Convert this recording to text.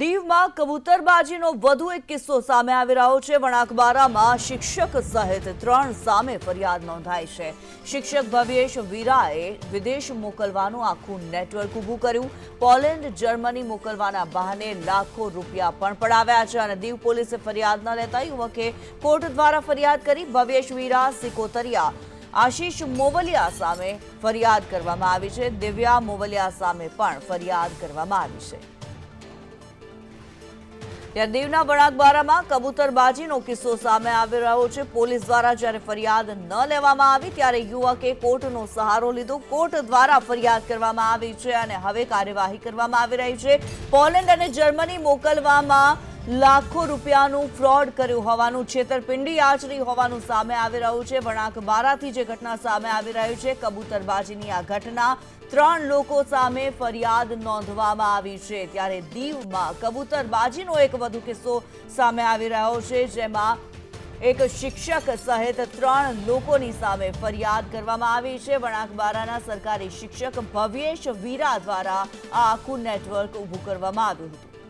દીવમાં કબૂતરબાજીનો વધુ એક કિસ્સો સામે આવી રહ્યો છે. વણાકબારામાં શિક્ષક સહિત ત્રણ સામે ફરિયાદ નોંધાઈ છે. શિક્ષક ભવ્યેશ વીરાએ વિદેશ મોકલવાનું આખું નેટવર્ક ઊભું કર્યું. પોલેન્ડ, જર્મની મોકલવાના બહાને લાખો રૂપિયા પણ પડાવ્યા છે અને દીવ પોલીસે ફરિયાદ ન લેતા યુવકે કોર્ટ દ્વારા ફરિયાદ કરી ભવ્યેશ વીરા સિકોતરિયા, આશીષ મોવલિયા સામે ફરિયાદ કરવામાં આવી છે. દિવ્યા મોવલિયા સામે પણ ફરિયાદ કરવામાં આવી છે. ત્યારે દીવના વણાકબારામાં કબૂતરબાજીનો કિસ્સો સામે આવી રહ્યો છે. પોલીસ દ્વારા જ્યારે ફરિયાદ ન લેવામાં આવી ત્યારે યુવકે કોર્ટનો સહારો લીધો. કોર્ટ દ્વારા ફરિયાદ કરવામાં આવી છે અને હવે કાર્યવાહી કરવામાં આવી રહી છે. પોલેન્ડ અને જર્મની મોકલવામાં લાખો રૂપિયાનું ફ્રોડ કર્યું હોવાનું છેતરપિંડી આચરી હોવાનું સામે આવી રહ્યું છે. વણાકબારાથી જે ઘટના સામે આવી રહી છે, કબૂતરબાજીની આ ઘટના ત્રણ લોકો સામે ફરિયાદ નોંધવામાં આવી છે. ત્યારે દીવમાં કબૂતરબાજીનો એક વધુ કિસ્સો સામે આવી રહ્યો છે, જેમાં એક શિક્ષક સહિત ત્રણ લોકોની સામે ફરિયાદ કરવામાં આવી છે. વણાકબારાના સરકારી શિક્ષક ભવ્યેશ વીરા દ્વારા આ આખું નેટવર્ક ઊભું કરવામાં આવ્યું હતું.